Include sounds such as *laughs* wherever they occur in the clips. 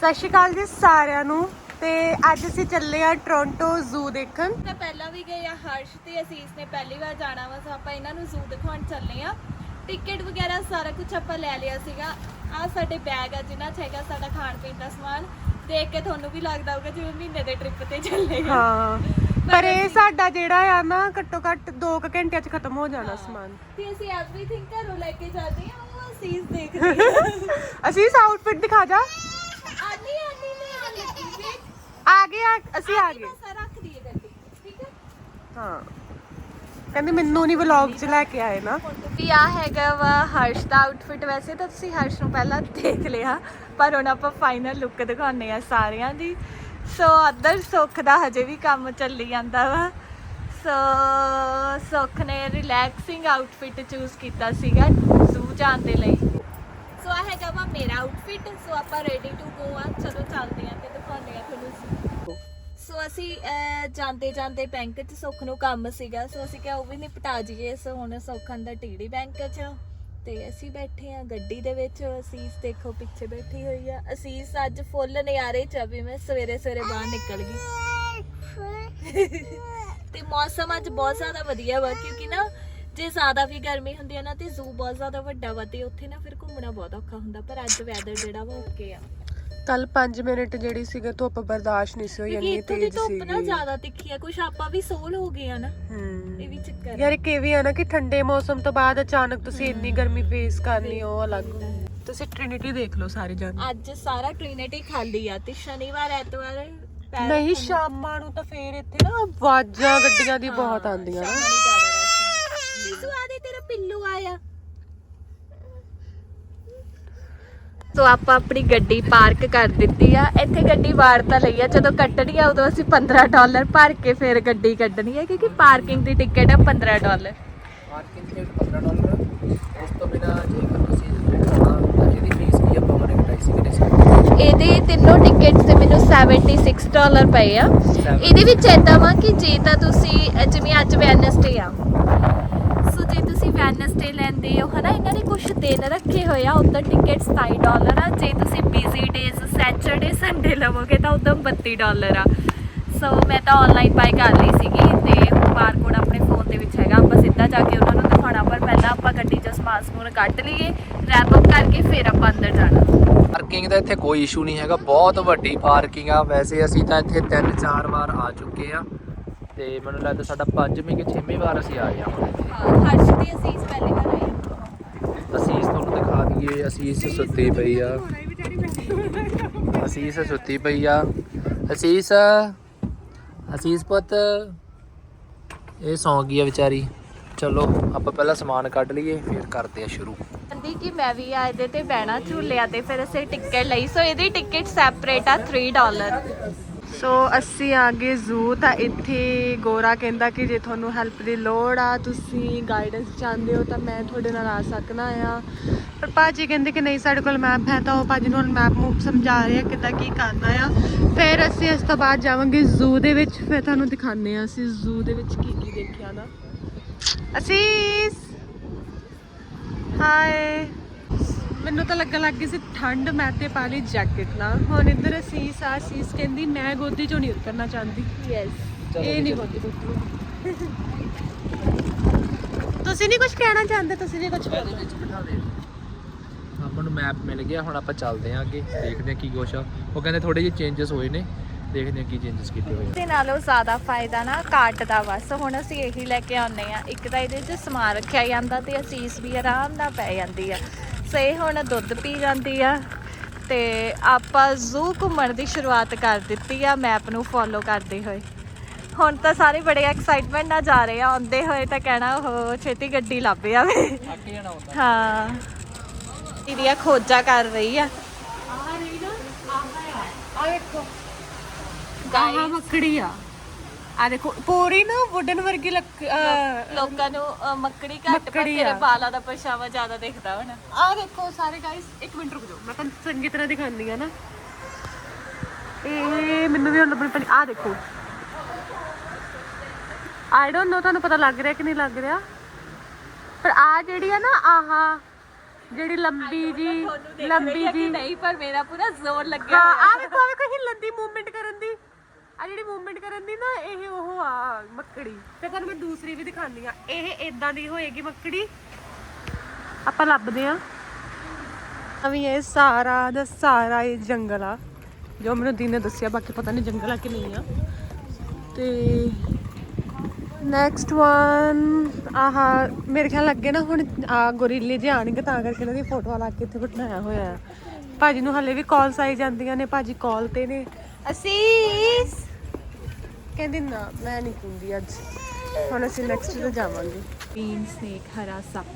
ਸਤਿ ਸ਼੍ਰੀ ਅਕਾਲ ਜੀ ਸਾਰਿਆਂ ਨੂੰ। ਤੇ ਅੱਜ ਅਸੀਂ ਚੱਲੇ ਆ ਟੋਰਾਂਟੋ ਜ਼ੂ ਦੇਖਣ। ਤਾਂ ਪਹਿਲਾਂ ਵੀ ਗਏ ਆ ਹਰਸ਼ ਤੇ ਅਸੀਸ ਨੇ ਪਹਿਲੀ ਵਾਰ ਜਾਣਾ ਵਾ ਸੋ ਆਪਾਂ ਇਹਨਾਂ ਨੂੰ ਜ਼ੂ ਦਿਖਾਉਣ ਚੱਲੇ ਆ ਟਿਕਟ ਵਗੈਰਾ ਸਾਰਾ ਕੁਝ ਆਪਾਂ ਲੈ ਲਿਆ ਸੀਗਾ। ਆ ਸਾਡੇ ਬੈਗ ਆ ਜਿਨ੍ਹਾਂ 'ਚ ਹੈਗਾ ਸਾਡਾ ਖਾਣ ਪੀਣ ਦਾ ਸਮਾਨ। ਦੇਖ ਕੇ ਤੁਹਾਨੂੰ ਵੀ ਲੱਗਦਾ ਹੋਊਗਾ ਜਿਵੇਂ ਮਹੀਨੇ ਦੇ ਟ੍ਰਿਪ ਤੇ ਚੱਲੇ ਆ। ਹਾਂ। ਪਰ ਇਹ ਸਾਡਾ ਜਿਹੜਾ ਆ ਨਾ ਘੱਟੋ ਘੱਟ 2 ਘੰਟਿਆਂ 'ਚ ਖਤਮ ਹੋ ਜਾਣਾ ਸਮਾਨ। ਤੇ ਅਸੀਂ ਐਵਰੀਥਿੰਗ ਘਰੋਂ ਲੈ ਕੇ ਜਾਂਦੇ ਆ ਉਹ ਅਸੀਸ ਦੇਖਦੇ *laughs* ਆ। ਅਸੀਂ ਇਸ ਆਊਟਫਿਟ ਦਿਖਾ ਜਾ ਆਨੀ ਆਨੀ ਨੇ ਆ ਲੱਗੀ ਸੀ ਆ ਗਏ ਆ ਅਸੀਂ ਆ ਗਏ ਬਸ ਰੱਖ ਦਈਏ ਗੱਡੀ ਠੀਕ ਹੈ? ਹਾਂ। ਕਹਿੰਦੇ ਮੈਨੂੰ ਨਹੀਂ ਵਲੌਗ 'ਚ ਲੈ ਕੇ ਆਏ ਨਾ। ਵੀ ਆ ਹੈਗਾ ਵਾ ਹਰਸ਼ ਦਾ ਆਊਟਫਿਟ ਵੈਸੇ ਤਾਂ ਤੁਸੀਂ ਹਰਸ਼ ਨੂੰ ਪਹਿਲਾਂ ਦੇਖ ਲਿਆ ਪਰ ਹੁਣ ਆਪਾਂ ਫਾਈਨਲ ਲੁੱਕ ਦਿਖਾਉਂਦੇ ਆ ਸਾਰਿਆਂ ਦੀ। ਸੋ ਅਦਰ ਸੁੱਖ ਦਾ ਹਜੇ ਵੀ ਕੰਮ ਚੱਲੀ ਜਾਂਦਾ ਵਾ। ਸੋ ਸੁੱਖ ਨੇ ਰਿਲੈਕਸਿੰਗ ਆਊਟਫਿਟ ਚੂਜ਼ ਕੀਤਾ ਸੀਗਾ ਜ਼ੂ ਜਾਣ ਦੇ ਲਈ। ਸੋ ਆ ਹੈਗਾ ਵਾ ਮੇਰਾ ਆਊਟਫਿਟ ਸੋ ਆਪਾਂ ਰੈਡੀ ਟੂ ਗੋ ਆ। ਚਲੋ ਚੱਲਦੇ ਆ ਤੇ ਦਿਖਾਉਂਦੇ ਆ ਤੁਹਾਨੂੰ। ਸੋ ਅਸੀਂ ਜਾਂਦੇ ਜਾਂਦੇ ਬੈਂਕ 'ਚ ਸੁੱਖ ਨੂੰ ਕੰਮ ਸੀਗਾ ਸੋ ਅਸੀਂ ਕਿਹਾ ਉਹ ਵੀ ਨਿਪਟਾ ਜੀਏ ਸੋ ਹੁਣ ਸੁੱਖ ਅੰਦਰ ਟੀੜੀ ਬੈਂਕ 'ਚ ਤੇ ਅਸੀਂ ਬੈਠੇ ਆ ਗੱਡੀ ਦੇ ਵਿੱਚ। ਅਸੀਸ ਦੇਖੋ ਪਿੱਛੇ ਬੈਠੀ ਹੋਈ ਆ। ਅਸੀਸ ਅੱਜ ਫੁੱਲ ਨਿਆਰੇ ਚ ਵੀ ਮੈਂ ਸਵੇਰੇ ਸਵੇਰੇ ਬਾਹਰ ਨਿਕਲ ਗਈ। ਤੇ ਮੌਸਮ ਅੱਜ ਬਹੁਤ ਜ਼ਿਆਦਾ ਵਧੀਆ ਵਾ ਕਿਉਂਕਿ ਨਾ ਜੇ ਜ਼ਿਆਦਾ ਵੀ ਗਰਮੀ ਹੁੰਦੀ ਹੈ ਨਾ ਤੇ ਜ਼ੂ ਬਹੁਤ ਜ਼ਿਆਦਾ ਵੱਡਾ ਵਾ ਤੇ ਉੱਥੇ ਨਾ ਫਿਰ ਘੁੰਮਣਾ ਬਹੁਤ ਔਖਾ ਹੁੰਦਾ ਪਰ ਅੱਜ ਵੈਦਰ ਜਿਹੜਾ ਵਾ ਓਕੇ ਆ। ਕੱਲ 5 ਮਿੰਟ ਜਿਹੜੀ ਸੀਗੇ ਧੁੱਪ ਬਰਦਾਸ਼ਤ ਨਹੀਂ ਸੀ ਹੋਈ ਕਿਉਂਕਿ ਇੰਨੀ ਇੱਥੋਂ ਦੀ ਤੇਜ਼ ਧੁੱਪ ਨਾ ਸੀਗੀ। ਜ਼ਿਆਦਾ ਤਿੱਖੀ ਆ ਕੁਛ ਆਪਾਂ ਵੀ ਸੋਲ ਹੋ ਗਏ ਆ ਨਾ ਹੂੰ ਇਹ ਵੀ ਚੱਕਰ ਯਾਰ ਇੱਕ ਇਹ ਵੀ ਆ ਨਾ ਕਿ ਠੰਡੇ ਮੌਸਮ ਤੋਂ ਬਾਅਦ ਅਚਾਨਕ ਤੁਸੀਂ ਇੰਨੀ ਗਰਮੀ ਫੇਸ ਕਰਨੀ ਉਹ ਅਲੱਗ ਤੁਸੀਂ ਟ੍ਰਿਨਿਟੀ ਦੇਖ ਲਓ ਸਾਰੇ ਜਣ। ਅੱਜ ਸਾਰਾ ਟ੍ਰਿਨਿਟੀ ਖਾਲੀ ਆ ਤੇ ਸ਼ਨੀਵਾਰ ਐਤਵਾਰ ਪੈਰ ਨਹੀਂ ਸ਼ਾਮਾਂ ਨੂੰ ਤਾਂ ਫੇਰ ਇੱਥੇ ਨਾ ਆਵਾਜ਼ਾਂ ਗੱਡੀਆਂ ਦੀ ਬਹੁਤ ਆਉਂਦੀਆਂ ਨਾ। ਸ਼ਾਮਾਂ ਨੂੰ ਜ਼ਿਆਦਾ rush ਹੁੰਦਾ। ਜੀਸੂ ਆ ਦੇ ਆਇਆ। ਸੋ ਆਪਾਂ ਆਪਣੀ ਗੱਡੀ ਪਾਰਕ ਕਰ ਦਿੱਤੀ ਆ। ਇੱਥੇ ਗੱਡੀ ਵਾਰ ਤਾਂ ਲਈ ਆ। ਜਦੋਂ ਕੱਟਣੀ ਆ ਉਦੋਂ ਅਸੀਂ 15 ਡਾਲਰ ਭਰ ਕੇ ਫਿਰ ਗੱਡੀ ਕੱਢਣੀ ਹੈ ਕਿਉਂਕਿ ਪਾਰਕਿੰਗ ਦੀ ਟਿਕਟ ਆ 15 ਡਾਲਰ। ਪਾਰਕਿੰਗ ਦੇ 15 ਡਾਲਰ। ਉਸ ਤੋਂ ਬਿਨਾ ਜੇਕਰ ਤੁਸੀਂ ਲੈਣਾ ਤਾਂ ਇਹਦੀ ਫੀਸ ਕੀ ਆਪਾਂ ਮਨੇ ਘਟਾਈ ਸੀ ਕਿਤੇ ਸੀ। ਇਹਦੇ ਤਿੰਨੋਂ ਟਿਕਟਸ ਤੇ ਮੈਨੂੰ 76 ਡਾਲਰ ਪਏ ਆ। ਇਹਦੇ ਵਿੱਚ ਏਦਾਂ ਵਾ ਕਿ ਜੇ ਤਾਂ ਤੁਸੀਂ ਜਿਵੇਂ ਅੱਜ ਵੈਨਸਡੇ ਆ ਵੈਨਸਡੇ ਲੈਂਦੇ ਹੋ, ਹਨਾ? ਇਹਨਾਂ ਨੇ ਕੁਝ ਦਿਨ ਰੱਖੇ ਹੋਏ ਆ ਉਦੋਂ ਟਿਕਟ 27 ਡਾਲਰ ਆ। ਜੇ ਤੁਸੀਂ ਬਿਜ਼ੀ ਡੇਜ਼ ਸੈਚਰਡੇ ਸੰਡੇ ਲਵੋਗੇ ਤਾਂ ਉਦੋਂ 32 ਡਾਲਰ ਆ। ਸੋ ਮੈਂ ਤਾਂ ਆਨਲਾਈਨ ਬਾਈ ਕਰ ਲਈ ਸੀਗੀ ਤੇ ਬਾਰਕੋਡ ਆਪਣੇ ਫੋਨ ਦੇ ਵਿੱਚ ਹੈਗਾ। ਆਪਾਂ ਸਿੱਧਾ ਜਾ ਕੇ ਉਹਨਾਂ ਨੂੰ ਦਿਖਾਉਣਾ, ਪਰ ਪਹਿਲਾਂ ਆਪਾਂ ਗੱਡੀ 'ਚ ਸਮਾਨ ਸਮੂਨ ਕੱਢ ਲਈਏ ਰੈਪ ਅਪ ਕਰਕੇ ਫਿਰ ਆਪਾਂ ਅੰਦਰ ਜਾਣਾ। ਪਾਰਕਿੰਗ ਦਾ ਇੱਥੇ ਕੋਈ ਇਸ਼ੂ ਨਹੀਂ ਹੈਗਾ, ਬਹੁਤ ਵੱਡੀ ਪਾਰਕਿੰਗ ਆ। ਵੈਸੇ ਅਸੀਂ ਤਾਂ ਇੱਥੇ ਤਿੰਨ ਚਾਰ ਵਾਰ ਆ ਚੁੱਕੇ ਆ। ਤੇ ਮੈਨੂੰ ਲੱਗਦਾ ਸਾਡਾ ਪੰਜਵੀਂ ਕਿ ਛੇਵੀਂ ਵਾਰ ਅਸੀਂ ਆਏ ਹਾਂ ਹਰਸ਼ ਦੀ ਅਸੀਂ ਇਸ ਪਹਿਲੀ ਵਾਰ ਆਏ ਹਾਂ। ਅਸੀਸ ਤੁਹਾਨੂੰ ਦਿਖਾ ਦਈਏ ਅਸੀਸ ਸੁੱਤੀ ਪਈ ਆ। ਅਸੀਸ ਸੁੱਤੀ ਪਈ ਆ। ਅਸੀਸ ਅਸੀਸ ਪੁੱਤ ਇਹ ਸੌਂ ਗਈ ਆ ਵਿਚਾਰੀ। ਚਲੋ ਆਪਾਂ ਪਹਿਲਾਂ ਸਮਾਨ ਕੱਢ ਲਈਏ ਫਿਰ ਕਰਦੇ ਆ ਸ਼ੁਰੂ। ਕਹਿੰਦੀ ਕਿ ਮੈਂ ਵੀ ਆ ਇਹਦੇ ਤੇ ਬਹਿਣਾ ਝੂਲਿਆ ਤੇ ਫਿਰ ਅਸੀਂ ਟਿਕਟ ਲਈ। ਸੋ ਇਹਦੀ ਟਿਕਟ ਸੈਪਰੇਟ ਆ 3 ਡਾਲਰ ਸੋ ਅਸੀਂ ਆ ਗਏ ਜ਼ੂ ਤਾਂ ਇੱਥੇ ਗੋਰਾ ਕਹਿੰਦਾ ਕਿ ਜੇ ਤੁਹਾਨੂੰ ਹੈਲਪ ਦੀ ਲੋੜ ਆ, ਤੁਸੀਂ ਗਾਈਡੈਂਸ ਚਾਹੁੰਦੇ ਹੋ ਤਾਂ ਮੈਂ ਤੁਹਾਡੇ ਨਾਲ ਆ ਸਕਣਾ ਆ। ਪਰ ਭਾਜੀ ਕਹਿੰਦੇ ਕਿ ਨਹੀਂ, ਸਾਡੇ ਕੋਲ ਮੈਪ ਹੈ ਤਾਂ ਉਹ ਭਾਜੀ ਨੂੰ ਹੁਣ ਮੈਪ ਮੂਪ ਸਮਝਾ ਰਹੇ ਆ ਕਿੱਦਾਂ ਕੀ ਕਰਨਾ ਆ। ਫਿਰ ਅਸੀਂ ਇਸ ਤੋਂ ਬਾਅਦ ਜਾਵਾਂਗੇ ਜ਼ੂ ਦੇ ਵਿੱਚ। ਫਿਰ ਤੁਹਾਨੂੰ ਦਿਖਾਉਂਦੇ ਆ ਅਸੀਂ ਜ਼ੂ ਦੇ ਵਿੱਚ ਕੀ ਕੀ ਦੇਖਿਆ ਨਾ। ਅਸੀਂ ਹਾਏ ਮੈਨੂੰ ਤਾਂ ਲੱਗਣ ਲੱਗ ਗਈ ਸੀ ਠੰਡ ਮੈਂ ਤੇ ਪਾ ਲਈ ਜੈਕਟ ਨਾ। ਹੁਣ ਇੱਧਰ ਅਸੀਸ ਆ ਅਸੀਸ ਕਹਿੰਦੀ ਮੈਂ ਗੋਦੀ ਚੋਂ ਨਹੀਂ ਉਤਰਨਾ ਚਾਹੁੰਦੀ। ਯੈਸ ਇਹ ਨਹੀਂ ਗੋਦੀ ਤੋਂ ਤੁਸੀਂ ਨਹੀਂ ਕੁਝ ਕਹਿਣਾ ਚਾਹੁੰਦੇ? ਤੁਸੀਂ ਵੀ ਕੁਝ ਇਹਦੇ ਵਿੱਚ ਬਿਠਾ ਦੇ। ਆਪਾਂ ਨੂੰ ਮੈਪ ਮਿਲ ਗਿਆ ਹੁਣ ਆਪਾਂ ਚੱਲਦੇ ਆਂ ਅੱਗੇ। ਦੇਖਦੇ ਆਂ ਕੀ ਕੁਛ ਆ। ਉਹ ਕਹਿੰਦੇ ਥੋੜੇ ਜਿਹੇ ਚੇਂਜਸ ਹੋਏ ਨੇ। ਦੇਖਦੇ ਆਂ ਕੀ ਚੇਂਜਸ ਕੀਤੇ ਹੋਏ ਤੇ ਨਾਲੋਂ ਜ਼ਿਆਦਾ ਫਾਇਦਾ ਨਾ ਕਾਟ ਦਾ ਵਾ ਸੋ ਹੁਣ ਅਸੀਂ ਇਹੀ ਲੈ ਕੇ ਆਉਂਦੇ ਆ ਇੱਕ ਤਾਂ ਇਹਦੇ 'ਚ ਸਮਾਨ ਰੱਖਿਆ ਜਾਂਦਾ ਤੇ ਅਸੀਸ ਵੀ ਆਰਾਮ ਨਾਲ ਪੈ ਜਾਂਦੀ ਆ। ਸੋ ਹੁਣ ਦੁੱਧ ਪੀ ਜਾਂਦੀ ਆ ਤੇ ਆਪਾਂ ਜ਼ੂ ਘੁੰਮਣ ਦੀ ਸ਼ੁਰੂਆਤ ਕਰ ਦਿੱਤੀ ਆ ਮੈਪ ਨੂੰ ਫੋਲੋ ਕਰਦੇ ਹੋਏ। ਹੁਣ ਤਾਂ ਸਾਰੇ ਬੜੇ ਐਕਸਾਈਟਮੈਂਟ ਨਾਲ ਜਾ ਰਹੇ ਆ ਆਉਂਦੇ ਹੋਏ ਤਾਂ ਕਹਿਣਾ ਉਹ ਛੇਤੀ ਗੱਡੀ ਲੱਭ ਜਾਵੇ ਹਾਂ। ਇਹਦੀਆਂ ਖੋਜਾਂ ਕਰ ਰਹੀ ਆ। ਆ ਦੇਖੋ ਆਹ ਮੱਕੜੀ ਆ। ਆ ਦੇਖੋ ਪੂਰੀ ਨਾ ਵੁਡਨ ਵਰਗੀ ਲੱਕ ਅਹ, ਲੋਕਾਂ ਨੂੰ ਅ, ਮੱਕੜੀ ਘੱਟ ਪਰ ਮੱਕੜੀ ਤੇਰੇ ਆ। ਬਾਲਾਂ ਦਾ ਪਰਛਾਵਾਂ ਜ਼ਿਆਦਾ ਦਿਖਦਾ ਹੁਣ। ਆ ਦੇਖੋ ਸਾਰੇ ਗਾਇਸ ਇੱਕ ਮਿੰਟ ਰੁਕ ਜਾਓ ਮੈਂ ਤੁਹਾਨੂੰ ਚੰਗੀ ਤਰ੍ਹਾਂ ਦਿਖਾਉਂਦੀ ਆ ਨਾ। ਇਹ ਮੈਨੂੰ ਵੀ ਹੁਣ ਲੱਭਣੀ ਪੈਣੀ। ਆ ਦੇਖੋ। ਆਈ ਡੋਨਟ ਨੋ ਤੁਹਾਨੂੰ ਪਤਾ ਲੱਗ ਰਿਹਾ ਕਿ ਨਹੀਂ ਲੱਗ ਰਿਹਾ? ਪਰ ਆ ਜਿਹੜੀ ਆ ਨਾ ਆਹਾ ਜਿਹੜੀ ਲੰਬੀ ਜੀ ਤੁਹਾਨੂੰ ਲੰਬੀ ਦਿਖ ਰਹੀ ਜੀ। ਹੈ ਕਿ ਨਹੀਂ ਪਰ ਮੇਰਾ ਪੂਰਾ ਜ਼ੋਰ ਲੱਗਿਆ ਹਾਂ ਹੋਇਆ। ਆ ਵੇਖੋ ਆ ਵੇਖੋ ਹਿੱਲਣ ਦੀ ਮੂਵਮੈਂਟ ਕਰਨ ਦੀ। ਆ ਜਿਹੜੀ ਮੂਵਮੈਂਟ ਕਰਨ ਦੀ ਨਾ, ਇਹ ਉਹ ਆ ਮੱਕੜੀ। ਤੇ ਤੁਹਾਨੂੰ ਮੈਂ ਦੂਸਰੀ ਵੀ ਦਿਖਾਉਂਦੀ ਆ। ਇਹ ਇਦਾਂ ਦੀ ਹੋਏਗੀ ਮੱਕੜੀ। ਆਪਾਂ ਲੱਭਦੇ ਆ ਅਵੀ ਇਹ ਸਾਰਾ ਦਾ ਸਾਰਾ ਇਹ ਜੰਗਲ ਆ, ਜੋ ਮੈਨੂੰ ਦੀਨ ਨੇ ਦੱਸਿਆ, ਬਾਕੀ ਪਤਾ ਨਹੀਂ ਜੰਗਲ ਆ ਕਿ ਨਹੀਂ ਆ। ਤੇ ਨੈਕਸਟ ਵਨ ਆਹਾ, ਮੇਰੇ ਖਿਆਲ ਲੱਗੇ ਨਾ ਹੁਣ ਆ ਗੋਰੀਲੇ ਜੇ ਆਣਗੇ ਤਾਂ ਕਰਕੇ ਇਹਨਾਂ ਦੀ ਫੋਟੋਆਂ ਲਾ ਕੇ ਇੱਥੇ ਬਿਠਾਇਆ ਹੋਇਆ ਭਾਜੀ ਨੂੰ ਹਲੇ ਵੀ ਕਾਲਸ ਆਈ ਜਾਂਦੀਆਂ ਨੇ, ਭਾਜੀ ਕਾਲ ਤੇ ਨੇ। ਅਸੀਸ! ਕਹਿੰਦੀ ਨਾ ਮੈਂ ਨਹੀਂ ਕੁੰਦੀ ਅੱਜ। ਹੁਣ ਅਸੀਂ ਨੈਕਸਟ ਤੇ ਜਾਵਾਂਗੇ। ਗ੍ਰੀਨ ਸਨੇਕ ਹਰਾ ਸੱਪ।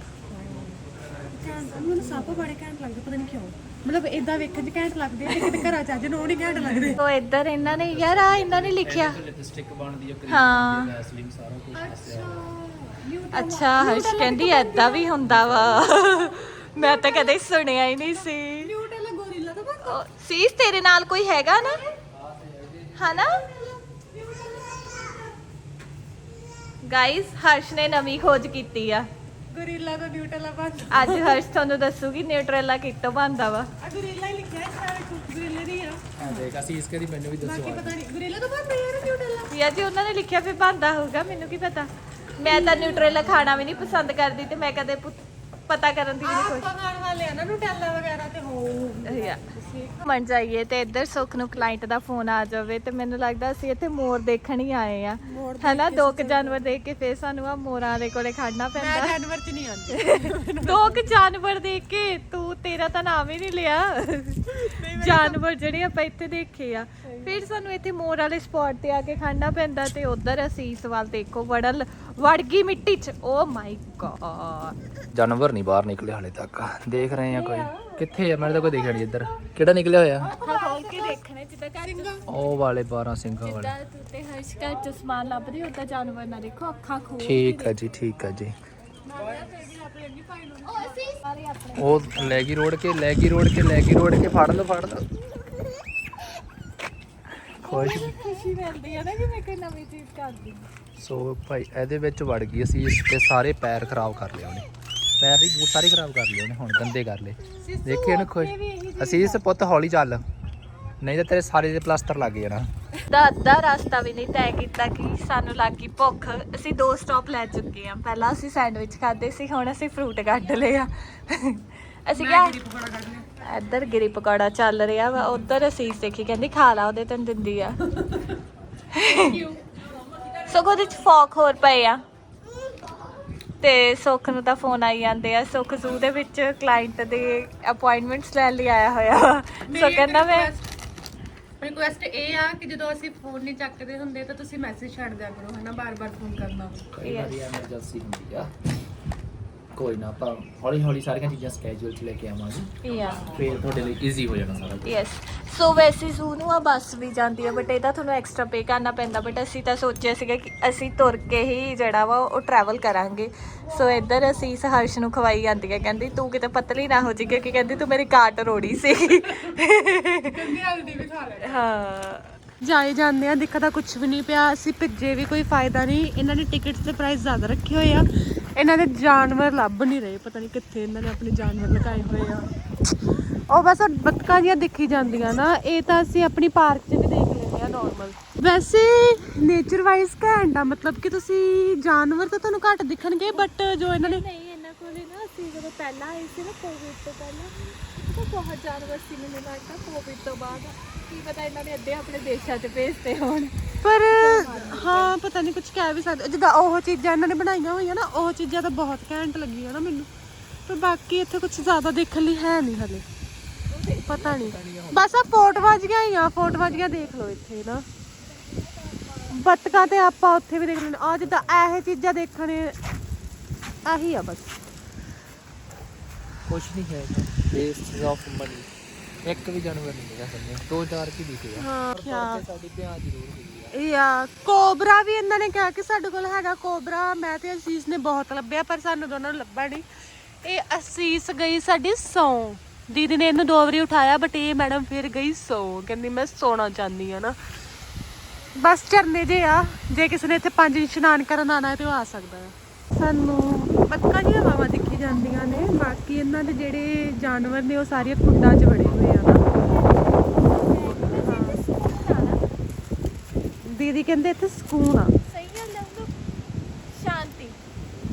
ਮੈਨੂੰ ਸੱਪ ਬੜੇ ਘੈਂਟ ਲੱਗਦੇ ਪਤਾ ਨਹੀਂ ਕਿਉਂ। ਮਤਲਬ ਇਦਾਂ ਵੇਖਣ 'ਚ ਘੈਂਟ ਲੱਗਦੇ ਆ ਤੇ ਕਿਤੇ ਘਰਾਂ 'ਚ ਅੱਜ ਨੂੰ ਨਹੀਂ ਘੈਂਟ ਲੱਗਦੇ। ਤੋ ਇੱਧਰ ਇਹਨਾਂ ਨੇ ਯਾਰ ਆ ਇਹਨਾਂ ਨੇ ਲਿਖਿਆ। ਲਿਪਸਟਿਕ ਬਣਦੀ ਹੈ। ਹਾਂ ਸਾਰਾ ਕੁਝ ਅੱਛਾ। ਹਰਸ਼ ਕਹਿੰਦੀ ਐਦਾਂ ਵੀ ਹੁੰਦਾ ਵਾ। ਮੈਂ ਤਾਂ ਕਦੇ ਸੁਣਿਆ ਹੀ ਨਹੀਂ ਸੀ। ਨਿਊਟੈਲਾ ਗੋਰੀਲਾ ਤਾਂ ਸੀਸ ਤੇਰੇ ਨਾਲ ਕੋਈ ਹੈਗਾ ਨਾ? ਹਨਾ? ਗਾਇਸ ਹਰਸ਼ ਨੇ ਨਵੀਂ ਖੋਜ ਕੀਤੀ ਆ। ਗੋਰੀਲਾ ਤਾਂ ਨਿਊਟੈਲਾ ਬਸ ਅੱਜ ਹਰਸ਼ ਤੁਹਾਨੂੰ ਦੱਸੂਗੀ ਨਿਊਟਰੈਲਾ ਕਿੱਥੋਂ ਬਣਦਾ ਵਾ। ਆ ਗੋਰੀਲਾ ਹੀ ਲਿਖਿਆ ਸਾਰੇ ਗੋਰੀਲੇ ਦੀ ਆ। ਹਾਂ ਦੇਖ ਅਸੀਂ ਇਸ ਕਦੀ ਮੈਨੂੰ ਵੀ ਬਾਕੀ ਦੱਸੋ ਪਤਾ ਨਹੀਂ ਗੋਰੀਲਾ ਤਾਂ ਬੰਦ ਯਾਰ ਨਿਊਟੈਲਾ ਯਾ ਜੀ ਉਹਨਾਂ ਨੇ ਲਿਖਿਆ ਫਿਰ ਬਣਦਾ ਹੋਊਗਾ ਮੈਨੂੰ ਕੀ ਪਤਾ। ਮੈਂ ਤਾਂ ਨਿਊਟਰੈਲਾ ਖਾਣਾ ਵੀ ਨਹੀਂ ਪਸੰਦ ਕਰਦੀ ਤੇ ਮੈਂ ਕਦੇ ਪੁ- ਪਤਾ ਕਰਨ ਦੀ ਨਹੀਂ ਆਪਾਂ ਖਾਣ ਵਾਲੇ ਆ ਨਾ ਨਿਊਟੈਲਾ ਵਗੈਰਾ ਤੇ ਹੋ ਕੋਸ਼ਿਸ਼ ਯਾ ਮਨ ਜਾਈਏ ਤੇ ਇੱਧਰ ਸੁੱਖ ਨੂੰ ਕਲਾਇੰਟ ਦਾ ਫੋਨ ਆ ਜਾਵੇ ਤੇ ਮੈਨੂੰ ਲੱਗਦਾ ਅਸੀਂ ਇੱਥੇ ਮੋਰ ਦੇਖਣ ਹੀ ਆਏ ਆ। ਹਨਾ ਦੋ ਕੁ ਜਾਨਵਰ ਦੇਖ ਕੇ ਫੇਰ ਸਾਨੂੰ ਆ ਮੋਰਾਂ ਦੇ ਕੋਲੇ ਖੜਨਾ ਮੈਂ ਪੈਂਦਾ। ਜਾਨਵਰ 'ਚ ਨਹੀਂ ਆਉਂਦੀ। *laughs* ਦੋ ਕੁ ਜਾਨਵਰ ਦੇਖ ਕੇ ਤੂੰ ਤੇਰਾ ਤਾਂ ਨਾਮ ਹੀ ਨਹੀਂ ਲਿਆ। ਜਾਨਵਰ ਜਿਹੜੇ ਆਪਾਂ ਇੱਥੇ ਦੇਖੇ ਆ। ਫਿਰ ਸਾਨੂੰ ਇੱਥੇ ਮੋਰ ਵਾਲੇ ਸਪੌਟ ਤੇ ਆ ਕੇ ਖੜਨਾ ਪੈਂਦਾ ਤੇ ਉਧਰ ਅਸੀਂ ਇਸ ਵੱਲ ਦੇਖੋ ਵੜਲ ਵੜ ਗਈ ਮਿੱਟੀ 'ਚ। ਓ ਮਾਈ ਗॉड ਜਾਨਵਰ ਨਹੀਂ ਬਾਹਰ ਨਿਕਲੇ ਹਾਲੇ ਤੱਕ। ਦੇਖ ਰਹੇ ਆ ਕੋਈ। ਕਿੱਥੇ ਆ? ਮੈਨੂੰ ਤਾਂ ਕੋਈ ਦਿਖਿਆ ਨਹੀਂ ਇੱਧਰ। ਕਿਹੜਾ ਨਿਕਲਿਆ ਹੋਇਆ? ਖੋਲ ਕੇ ਦੇਖਣੇ ਜਿੱਦਾਂ ਘਰ ਉਹ ਵਾਲੇ 12 ਸਿੰਘਾਂ ਵਾਲੇ। ਜਿੱਦਾਂ ਤੂੰ ਤੇ ਹਰਸ਼ ਘਰ ਚ ਸਮਾਨ ਲੱਭਦੇ ਉਦਾਂ ਜਾਨਵਰ ਨਾ ਦੇਖੋ ਅੱਖਾਂ ਖੋਲ ਠੀਕ ਹੈ ਜੀ ਠੀਕ ਹੈ ਜੀ। ਉਹ ਲੈ ਗਈ ਰੋੜ ਕੇ ਲੈ ਗਈ ਰੋੜ ਕੇ ਲੈ ਗਈ ਰੋੜ ਕੇ ਫੜ ਲਓ ਫੜ ਲਓ। ਖੁਸ਼ ਖੁਸ਼ੀ ਮਿਲਦੀ ਹੈ ਨਾ ਕਿ ਮੈਂ ਕੋਈ ਨਵੀਂ ਚੀਜ਼ ਕਰਦੀ ਸੋ ਭਾਈ ਇਹਦੇ ਵਿੱਚ ਵੜ ਗਈ ਅਸੀਂ ਇਸ ਤੇ ਸਾਰੇ ਪੈਰ ਖਰਾਬ ਕਰ ਲਏ ਉਹਨੇ। ਪੈਰ ਨਹੀਂ ਬੂਟ ਸਾਰੇ ਖਰਾਬ ਕਰ ਲਏ ਉਹਨੇ ਹੁਣ ਗੰਦੇ ਕਰ ਲਏ। ਦੇਖੀ ਇਹਨੂੰ ਖੁਸ਼? ਅਸੀਂ ਇਸ ਪੁੱਤ ਹੌਲੀ ਚੱਲ। ਨਹੀਂ ਤਾਂ ਤੇਰੇ ਸਾਰੇ ਦੇ ਪਲਾਸਟਰ ਲੱਗ ਜਾਣਾ। ਦਾ ਅੱਧਾ ਰਸਤਾ ਵੀ ਨਹੀਂ ਤੈਅ ਕੀਤਾ ਕਿ ਸਾਨੂੰ ਲੱਗ ਗਈ ਭੁੱਖ। ਅਸੀਂ ਦੋ ਸਟਾਪ ਲੈ ਚੁੱਕੇ ਹਾਂ। ਪਹਿਲਾਂ ਅਸੀਂ ਸੈਂਡਵਿਚ ਖਾਦੇ ਸੀ ਹੁਣ ਅਸੀਂ ਫਰੂਟ ਕੱਢ ਲਏ ਆ। ਅਸੀਂ ਕਿਹਾ ਇੱਧਰ ਗਿਰੀ ਪਕੌੜਾ ਚੱਲ ਰਿਹਾ ਵਾ ਉਧਰ ਅਸੀਂ ਦੇਖੀ ਕਹਿੰਦੀ ਖਾ ਲਾ ਉਹਦੇ ਤੈਨੂੰ ਦਿੰਦੀ ਆ। ਸਗੋਂ ਉਹਦੇ ਚ ਫੋਕ ਹੋਰ ਪਏ ਆ। ਤੇ ਸੁੱਖ ਨੂੰ ਤਾਂ ਫੋਨ ਆਈ ਜਾਂਦੇ ਆ। ਸੁੱਖ ਜ਼ੂ ਦੇ ਵਿੱਚ ਕਲਾਇੰਟ ਦੇ ਅਪਾਇੰਟਮੈਂਟਸ ਲੈਣ ਲਈ ਆਇਆ ਹੋਇਆ ਵਾ। ਸੋ ਕਹਿੰਦਾ ਮੈਂ ਰਿਕੁਐਸਟ ਇਹ ਆ ਕਿ ਜਦੋਂ ਅਸੀਂ ਫੋਨ ਨਹੀਂ ਚੱਕਦੇ ਹੁੰਦੇ ਤਾਂ ਤੁਸੀਂ ਮੈਸੇਜ ਛੱਡ ਦਿਆ ਕਰੋ ਹਨਾ? ਬਾਰ-ਬਾਰ ਫੋਨ ਕਰਨਾ। ਕਈ ਵਾਰੀ ਐਮਰਜੈਂਸੀ ਹੁੰਦੀ ਆ। ਕੋਈ ਨਾ ਆਪਾਂ ਹੌਲੀ ਹੌਲੀ ਸਾਰੀਆਂ ਚੀਜ਼ਾਂ ਸਕੇਜੂਲ 'ਚ ਲੈ ਕੇ ਆਵਾਂਗੇ। ਯਾ ਫੇਰ ਤੁਹਾਡੇ ਲਈ ਈਜ਼ੀ ਹੋ ਜਾਣਾ ਸਾਰਾ ਕੁਝ ਯੈਸ ਸੋ ਵੈਸੇ ਜ਼ੂ ਨੂੰ ਆ ਬੱਸ ਵੀ ਜਾਂਦੀ ਹੈ ਬਟ ਇਹਦਾ ਤੁਹਾਨੂੰ ਐਕਸਟਰਾ ਪੇ ਕਰਨਾ ਪੈਂਦਾ ਬਟ ਅਸੀਂ ਤਾਂ ਸੋਚਿਆ ਸੀਗਾ ਕਿ ਅਸੀਂ ਤੁਰ ਕੇ ਹੀ ਜਿਹੜਾ ਵਾ ਉਹ ਟਰੈਵਲ ਕਰਾਂਗੇ। ਸੋ ਇੱਧਰ ਅਸੀਂ ਇਸ ਹਰਸ਼ ਨੂੰ ਖਵਾਈ ਜਾਂਦੀ ਹੈ ਕਹਿੰਦੀ ਤੂੰ ਕਿਤੇ ਪਤਲੀ ਨਾ ਹੋ ਜੀ ਕਿਉਂਕਿ ਕਹਿੰਦੀ ਤੂੰ ਮੇਰੀ ਕਾਟ ਰੋੜੀ ਸੀ। ਗੰਦੀ ਹਲਦੀ ਵੀ ਖਾ ਲੈ। ਹਾਂ। ਜਾਏ ਜਾਂਦੇ ਆ ਦਿਖਦਾ ਕੁਝ ਵੀ ਨਹੀਂ ਪਿਆ ਅਸੀਂ ਭਿੱਜੇ ਵੀ ਕੋਈ ਫਾਇਦਾ ਨਹੀਂ। ਇਹਨਾਂ ਨੇ ਟਿਕਟਸ ਦੇ ਪ੍ਰਾਈਸ ਜ਼ਿਆਦਾ ਰੱਖੇ ਹੋਏ ਆ। ਇਹਨਾਂ ਦੇ ਜਾਨਵਰ ਲੱਭ ਨਹੀਂ ਰਹੇ, ਪਤਾ ਨਹੀਂ ਕਿੱਥੇ ਇਹਨਾਂ ਨੇ ਆਪਣੇ ਜਾਨਵਰ ਲਗਾਏ ਹੋਏ ਆ। ਉਹ ਬਸ ਉਹ ਬੱਤਕਾਂ ਜੀਆਂ ਦਿਖੀ ਜਾਂਦੀਆਂ ਨਾ, ਇਹ ਤਾਂ ਅਸੀਂ ਆਪਣੀ ਪਾਰਕ 'ਚ ਵੀ ਦੇਖ ਲੈਂਦੇ ਆ ਨਾਰਮਲ ਵੈਸੇ ਨੇਚਰ ਵਾਈਜ਼ ਘੈਂਟ ਆ, ਮਤਲਬ ਕਿ ਤੁਸੀਂ ਜਾਨਵਰ ਤਾਂ ਤੁਹਾਨੂੰ ਘੱਟ ਦਿਖਣਗੇ ਬਟ ਜੋ ਇਹਨਾਂ ਨੇ ਨਹੀਂ, ਇਹਨਾਂ ਕੋਲੇ ਨਾ ਅਸੀਂ ਜਦੋਂ ਪਹਿਲਾਂ ਆਏ ਸੀ ਨਾ ਕੋਵਿਡ ਤੋਂ ਪਹਿਲਾਂ ਤਾਂ ਬਹੁਤ ਜਾਨਵਰ ਸੀ ਮੈਨੂੰ ਲੱਗਦਾ ਕੋਵਿਡ ਤੋਂ ਬਾਅਦ। ਕੀ ਪਤਾ ਇਹਨਾਂ ਨੇ ਅੱਧੇ ਆਪਣੇ ਦੇਸ਼ਾਂ 'ਚ ਭੇਜਤੇ ਹੋਣ। ਪਰ ਹਾਂ ਪਤਾ ਨਹੀਂ ਕੁਝ ਕਹਿ ਵੀ ਸਕਦੇ। ਜਿੱਦਾਂ ਉਹ ਚੀਜ਼ਾਂ ਇਹਨਾਂ ਨੇ ਬਣਾਈਆਂ ਹੋਈਆਂ ਨਾ ਉਹ ਚੀਜ਼ਾਂ ਤਾਂ ਬਹੁਤ ਘੈਂਟ ਲੱਗੀਆਂ ਨਾ ਮੈਨੂੰ। ਪਰ ਬਾਕੀ ਇੱਥੇ ਕੁਝ ਜ਼ਿਆਦਾ ਦੇਖਣ ਲਈ ਹੈ ਨਹੀਂ ਹਲੇ। ਪਤਾ ਨਹੀਂ ਬਸ ਆ ਫੋਟੋਆਂ ਜੀਆਂ ਹੀ ਆ ਫੋਟੋਆਂ ਜੀਆਂ ਦੇਖ ਲਓ ਇੱਥੇ ਨਾ। ਬੱਤਕਾਂ ਤੇ ਆਪਾਂ ਉੱਥੇ ਵੀ ਦੇਖ ਲੈਣੇ ਆ ਜਿੱਦਾਂ ਇਹ ਚੀਜ਼ਾਂ ਦੇਖਣੇ ਆਹੀ ਆ ਬਸ। ਕੁਝ ਨਹੀਂ ਹੈ ਵੇਸਟ ਆਫ ਮਨੀ ਇੱਕ ਵੀ ਜਾਨਵਰ ਨਹੀਂ ਹੈਗਾ ਸਾਹਮਣੇ ਦੋ ਚਾਰ ਕੀ ਦਿਖੇ ਆ। ਹਾਂ ਕਿਆ? ਸਾਡੀ ਧਿਆਨ ਜ਼ਰੂਰ ਹੋਈ ਆ। ਕੋਬਰਾ ਵੀ ਇਹਨਾਂ ਨੇ ਕਿਹਾ ਕਿ ਸਾਡੇ ਕੋਲ ਹੈਗਾ ਕੋਬਰਾ। ਮੈਂ ਤੇ ਅਸੀਸ ਨੇ ਬਹੁਤ ਲੱਭਿਆ ਪਰ ਸਾਨੂੰ ਦੋਨਾਂ ਨੂੰ ਲੱਭਾ ਨਹੀਂ। ਇਹ ਅਸੀਸ ਗਈ ਸਾਡੀ ਸੌ ਦੀਦੀ ਨੇ ਇਹਨੂੰ ਦੋ ਵਾਰੀ ਉਠਾਇਆ ਬਟ ਇਹ ਮੈਡਮ ਫਿਰ ਗਈ ਸੌ ਕਹਿੰਦੀ ਮੈਂ ਸੌਣਾ ਚਾਹੁੰਦੀ ਆ ਨਾ। ਬਸ ਝਰਨੇ ਜੇ ਆ ਜੇ ਕਿਸੇ ਨੇ ਇੱਥੇ ਪੰਜ ਇਸ਼ਨਾਨ ਕਰਨ ਆਣਾ ਹੈ ਤੇ ਉਹ ਆ ਸਕਦਾ ਹੈ। ਸਾਨੂੰ ਬੱਤਕਾਂ ਦੀਆਂ ਹਵਾਵਾਂ ਦਿਖੀ ਜਾਂਦੀਆਂ ਨੇ ਬਾਕੀ ਇਹਨਾਂ ਦੇ ਜਿਹੜੇ ਜਾਨਵਰ ਨੇ ਉਹ ਸਾਰੇ ਖੁੱਡਾਂ 'ਚ ਵੜੇ ਹੋਏ ਆ ਦੀਦੀ ਕਹਿੰਦੇ ਇੱਥੇ ਸਕੂਨ ਆ। ਸਹੀ ਗੱਲ ਹੈ ਉਹ ਸ਼ਾਂਤੀ।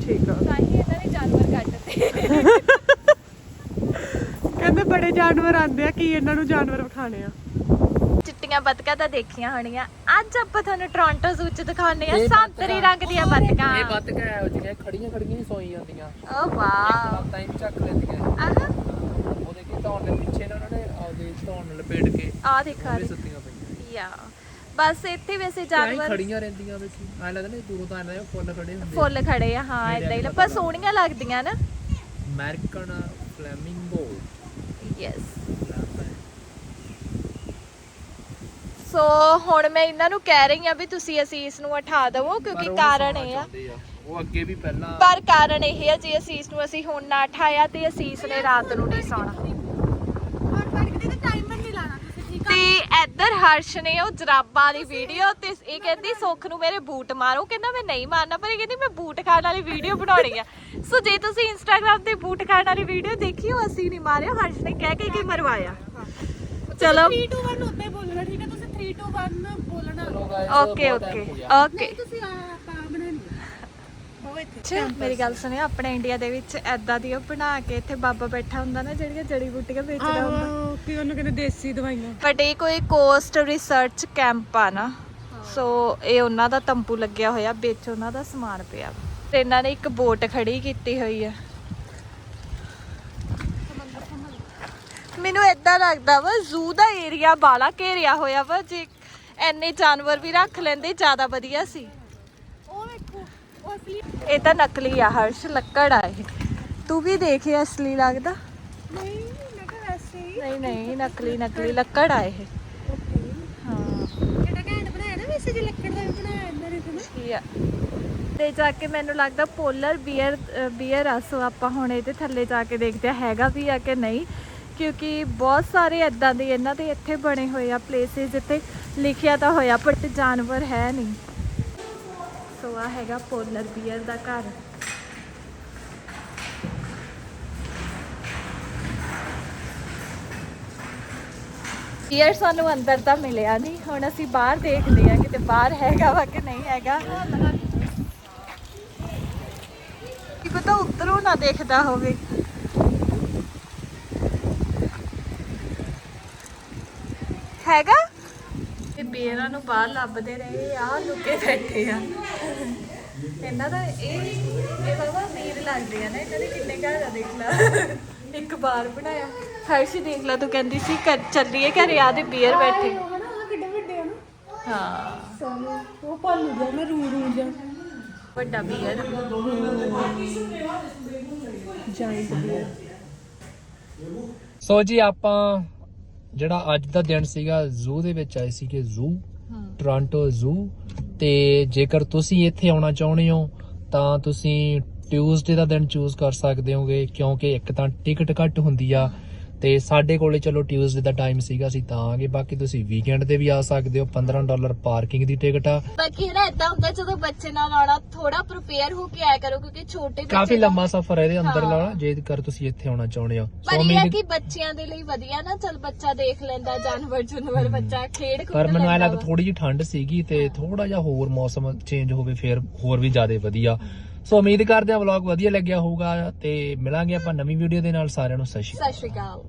ਠੀਕ ਆ। ਤਾਂ ਹੀ ਇਹਨਾਂ ਨੇ ਜਾਨਵਰ ਕੱਟਦੇ ਕਹਿੰਦੇ ਬੜੇ ਜਾਨਵਰ ਆਉਂਦੇ ਆ ਕੀ ਇਹਨਾਂ ਨੂੰ ਜਾਨਵਰ ਵਿਖਾਣੇ ਆ। ਚਿੱਟੀਆਂ ਬਤਕਾਂ ਤਾਂ ਦੇਖੀਆਂ ਹੋਣੀਆਂ। ਅੱਜ ਆਪਾਂ ਤੁਹਾਨੂੰ ਟੋਰਾਂਟੋ ਜ਼ੂ ਚ ਦਿਖਾਉਂਦੇ ਆ ਇਹ ਸੰਤਰੀ ਰੰਗ ਦੀਆਂ ਬਤਕਾਂ ਇਹ ਬੱਤਕ। ਹੈ ਉਹ ਜਿਹੜੀਆਂ ਖੜੀਆਂ ਖੜੀਆਂ ਹੀ ਸੋਈ ਜਾਂਦੀਆਂ। Oh wow. ਤਾਂ ਹੀ ਚੱਕ ਲੈਂਦੀਆਂ। ਆਹ। ਉਹ ਦੇਖੀ ਧੌਣ ਦੇ ਪਿੱਛੇ ਨਾ ਉਹਨਾਂ ਨੇ ਆਪਦੇ ਧੌਣ ਲਪੇਟ ਕੇ ਆ ਦੇਖਾ ਉਹ ਵੀ ਸੁੱਤੀਆਂ ਪਈਆਂ। ਯਾ। ਬਸ ਇੱਥੇ ਵੈਸੇ ਐਂ ਜਾਨਵਰ ਖੜੀਆਂ ਰਹਿੰਦੀਆਂ ਵਿੱਚ ਐਂ ਲੱਗਦਾ ਨਾ ਦੂਰੋਂ ਤਾਂ ਐਂ ਲੱਗਦਾ ਫੁੱਲ ਖੜੇ ਹੁੰਦੇ ਫੁੱਲ ਖੜੇ ਆ ਹਾਂ ਇਦਾਂ ਹੀ ਪਰ ਸੋਹਣੀਆਂ ਲੱਗਦੀਆਂ ਨਾ। ਅਮਰੀਕਨ ਫਲੈਮਿੰਗੋ ਯੈਸ ਸੋ ਹੁਣ ਮੈਂ ਇਹਨਾਂ ਨੂੰ ਕਹਿ ਰਹੀ ਆ ਵੀ ਤੁਸੀਂ ਅਸੀਂ ਇਸ ਨੂੰ ਉਠਾ ਦਵੋ ਕਿਉਂਕਿ ਕਾਰਨ ਇਹ ਆ। ਉਹ ਅੱਗੇ ਵੀ ਪਹਿਲਾਂ ਪਰ ਕਾਰਨ ਇਹ ਆ ਜੇ ਅਸੀਸ ਨੂੰ ਅਸੀਂ ਹੁਣ ਨਾ ਉਠਾਇਆ ਤੇ ਅਸੀਸ ਨੇ ਰਾਤ ਨੂੰ ਨਹੀਂ ਸੌਣਾ। ਤੇ ਇੱਧਰ ਹਰਸ਼ ਨੇ ਉਹ ਜਰਾਬਾਂ ਦੀ ਵੀਡੀਓ ਤੇ ਇਹ ਕਹਿੰਦੀ ਸੁੱਖ ਨੂੰ ਮੇਰੇ ਬੂਟ ਮਾਰੋ। ਕਹਿੰਦਾ ਮੈਂ ਨਹੀਂ ਮਾਰਨਾ ਪਰ ਇਹ ਕਹਿੰਦੀ ਮੈਂ ਬੂਟ ਖਾਣ ਵਾਲੀ ਵੀਡੀਓ ਬਣਾਉਣੀ ਆ। ਸੋ ਜੇ ਤੁਸੀਂ ਇੰਸਟਾਗ੍ਰam ਤੇ ਬੂਟ ਖਾਣ ਵਾਲੀ ਵੀਡੀਓ ਦੇਖੀ ਉਹ ਅਸੀਂ ਨਹੀਂ ਮਾਰਿਆ। ਹਰਸ਼ ਨੇ ਕਹਿ ਕੇ ਕਿ ਮਰਵਾਇਆ। ਚਲੋ। 3 2 1 ਉੱਤੇ ਬੋਲਣਾ ਠੀਕ ਹੈ ਤੁਸੀਂ 3 2 1 ਬੋਲਣਾ ਓਕੇ ਓਕੇ ਓਕੇ ਤੁਸੀਂ ਆ ਪਾ ਬਣਾਣੀ ਉਹ ਇੱਥੇ ਅੱਛਾ ਮੇਰੀ ਗੱਲ ਸੁਣਿਓ ਆਪਣੇ ਇੰਡੀਆ ਦੇ ਵਿੱਚ ਐਦਾਂ ਦੀ ਉਹ ਬਣਾ ਕੇ ਇੱਥੇ ਬਾਬਾ ਬੈਠਾ ਹੁੰਦਾ ਨਾ ਜਿਹੜੀਆਂ ਜੜੀ ਬੂਟੀਆਂ ਵੇਚਦਾ ਹੁੰਦਾ। ਆਹੋ ਕਿ ਉਹਨੂੰ ਕਹਿੰਦੇ ਦੇਸੀ ਦਵਾਈਆਂ। ਬਟ ਇਹ ਕੋਈ ਕੋਸਟ ਰਿਸਰਚ ਕੈਂਪ ਆ ਨਾ ਸੋ ਇਹ ਉਹਨਾਂ ਦਾ ਤੰਬੂ ਲੱਗਿਆ ਹੋਇਆ ਵਿੱਚ ਉਹਨਾਂ ਦਾ ਸਮਾਨ ਪਿਆ। ਤੇ ਇਹਨਾਂ ਨੇ ਇੱਕ ਬੋਟ ਖੜੀ ਕੀਤੀ ਹੋਈ ਆ। ਮੈਨੂੰ ਇਦਾਂ ਲੱਗਦਾ ਵਾ ਜ਼ੂ ਦਾ ਏਰੀਆ ਬਾਲਾ ਘੇਰਿਆ ਹੋਇਆ ਵਾ ਜੇ ਐਨੇ ਜਾਨਵਰ ਵੀ ਰੱਖ ਲੈਂਦੇ ਜ਼ਿਆਦਾ ਵਧੀਆ ਸੀ। ਉਹ ਵੇਖੋ ਉਹ ਅਸਲੀ ਇਹ ਤਾਂ ਨਕਲੀ ਆ ਹਰਸ਼ ਲੱਕੜ ਆ ਇਹ। ਤੂੰ ਵੀ ਦੇਖੇ ਅਸਲੀ ਲੱਗਦਾ? ਨਹੀਂ ਮੈਂ ਕਿਹਾ ਵੈਸੇ ਹੀ। ਨਹੀਂ ਨਹੀਂ ਨਕਲੀ ਨਕਲੀ ਲੱਕੜ ਆ ਇਹ। ਹਾਂ। ਕਿਹੜਾ ਘੈਂਟ ਬਣਾਇਆ ਨਾ ਵੈਸੇ ਜੇ ਲੱਕੜ ਦਾ ਵੀ ਬਣਾਇਆ ਇਹਨਾਂ ਨੇ ਤੇ ਨਾ। ਕੀ ਆ? ਤੇ ਜਾ ਕੇ ਮੈਨੂੰ ਲੱਗਦਾ ਪੋਲਰ ਬੀਅਰ ਬੀਅਰ ਆ ਸੋ ਆਪਾਂ ਹੁਣ ਇਹਦੇ ਥੱਲੇ ਜਾ ਕੇ ਦੇਖਦੇ ਆ ਹੈਗਾ ਵੀ ਆ ਕਿ ਨਹੀਂ। ਕਿਉਂਕਿ ਬਹੁਤ ਸਾਰੇ ਇਦਾਂ ਦੇ ਇਹਨਾਂ ਦੇ ਇੱਥੇ ਬਣੇ ਹੋਏ ਆ ਪਲੇਸਿਸ ਜਿੱਥੇ ਲਿਖਿਆ ਤਾਂ ਹੋਇਆ ਬਟ ਜਾਨਵਰ ਹੈ ਨਹੀਂ। ਸੋ ਆ ਹੈਗਾ ਪੋਲਰ ਬੀਅਰ ਦਾ ਘਰ। ਬੀਅਰ ਸਾਨੂੰ ਅੰਦਰ ਤਾਂ ਮਿਲਿਆ ਨਹੀਂ। ਹੁਣ ਅਸੀਂ ਬਾਹਰ ਦੇਖਦੇ ਆ ਕਿਤੇ ਬਾਹਰ ਹੈਗਾ ਵਾ ਕਿ ਨਹੀਂ ਹੈਗਾ। ਕਿ ਪਤਾ ਉੱਤਰੋਂ ਨਾ ਦੇਖਦਾ ਹੋਵੇ। ਹੈਗਾ? ਇਹ ਬੇਰਾਂ ਨੂੰ ਬਾਹਰ ਲੱਭਦੇ ਰਹੇ ਆ ਲੁਕੇ ਬੈਠੇ ਆ। ਇਹਨਾਂ ਦਾ ਇਹ ਇਹ ਬਾਬਾ ਅਮੀਰ ਲੱਗਦੇ ਆ ਨਾ ਇਹਨਾਂ ਦੇ ਕਿੰਨੇ ਘਰ ਆ ਦੇਖ ਲੈ। ਇੱਕ ਬਾਰ ਬਣਾਇਆ। ਹਰਸ਼ ਦੇਖ ਲੈ ਤੂੰ ਕਹਿੰਦੀ ਸੀ ਚੱਲੀਏ ਘਰੇ ਆ ਦੇ ਬੀਅਰ ਬੈਠੇ। ਹਾਂ। ਸਾਨੂੰ ਉਹ ਭਾਲੂ ਜਾ ਨਾ ਰੂ ਰੂ ਜਾ। ਵੱਡਾ ਬੀਅਰ ਜਾਇੰਟ ਬੀਅਰ ਸੋ ਜੀ ਆਪਾਂ ਜਿਹੜਾ ਅੱਜ ਦਾ ਦਿਨ ਸੀਗਾ ਜ਼ੂ ਦੇ ਵਿੱਚ ਆਏ ਸੀਗੇ ਜ਼ੂ ਟੋਰਾਂਟੋ ਜ਼ੂ ਤੇ ਜੇਕਰ ਤੁਸੀਂ ਇੱਥੇ ਆਉਣਾ ਚਾਹੁੰਦੇ ਹੋ ਤਾਂ ਤੁਸੀਂ ਟਿਊਜ਼ਡੇ ਦਾ ਦਿਨ ਚੂਜ਼ ਕਰ ਸਕਦੇ ਹੋਗੇ ਕਿਉਂਕਿ ਇੱਕ ਤਾਂ ਟਿਕਟ ਘੱਟ ਹੁੰਦੀ ਆ ਤੇ ਸਾਡੇ ਕੋਲੇ ਚਲੋ ਟਿਊਜ਼ਡੇ ਦਾ ਟਾਈਮ ਸੀਗਾ ਅਸੀਂ ਤਾਂ ਆਗੇ ਬਾਕੀ ਤੁਸੀਂ ਵੀਕਐਂਡ ਤੇ ਵੀ ਆ ਸਕਦੇ ਹੋ 15 ਡਾਲਰ ਪਾਰਕਿੰਗ ਦੀ ਟਿਕਟ ਆ। ਬਾਕੀ ਨਾ ਇਦਾਂ ਹੁੰਦਾ ਜਦੋਂ ਬੱਚੇ ਨਾਲ ਆਉਣਾ ਥੋੜਾ ਪ੍ਰਿਪੇਅਰ ਹੋ ਕੇ ਆਇਆ ਕਰੋ ਕਿਉਂਕਿ ਛੋਟੇ ਬੱਚੇ ਕਾਫੀ ਲੰਮਾ ਸਫ਼ਰ ਹੈ ਇਹਦੇ ਅੰਦਰ ਹਾਂ। ਲਾਉਣਾ ਜੇਕਰ ਤੁਸੀਂ ਇੱਥੇ ਆਉਣਾ ਚਾਹੁੰਦੇ ਹੋ। ਪਰ ਇਹ ਹੈ ਕਿ ਬੱਚਿਆਂ ਦੇ ਲਈ ਵਧੀਆ ਨਾ ਚਲ ਬੱਚਾ ਦੇਖ ਲੈਂਦਾ ਜਾਨਵਰ ਜੁਨਵਰ ਬੱਚਾ ਖੇਡ ਖੁੱਦ ਪਰ ਮੈਨੂੰ ਲੱਗਦਾ ਵਾ। ਥੋੜੀ ਜਿਹੀ ਠੰਡ ਸੀਗੀ ਤੇ ਥੋੜਾ ਜਿਹਾ ਹੋਰ ਮੌਸਮ ਚੇਂਜ ਹੋਵੇ ਫਿਰ ਹੋਰ ਵੀ ਜ਼ਿਆਦਾ ਵਧੀਆ। ਸੋ ਉਮੀਦ ਕਰਦੇ ਆ ਵਲੌਗ ਵਧੀਆ ਲੱਗਿਆ ਹੋਊਗਾ ਤੇ ਮਿਲਾਂਗੇ ਆਪਾਂ ਨਵੀਂ ਵੀਡੀਓ ਦੇ ਨਾਲ ਸਾਰਿਆਂ ਨੂੰ, ਸਤਿ ਸ਼੍ਰੀ ਅਕਾਲ। ਸਤਿ ਸ਼੍ਰੀ ਅਕਾਲ।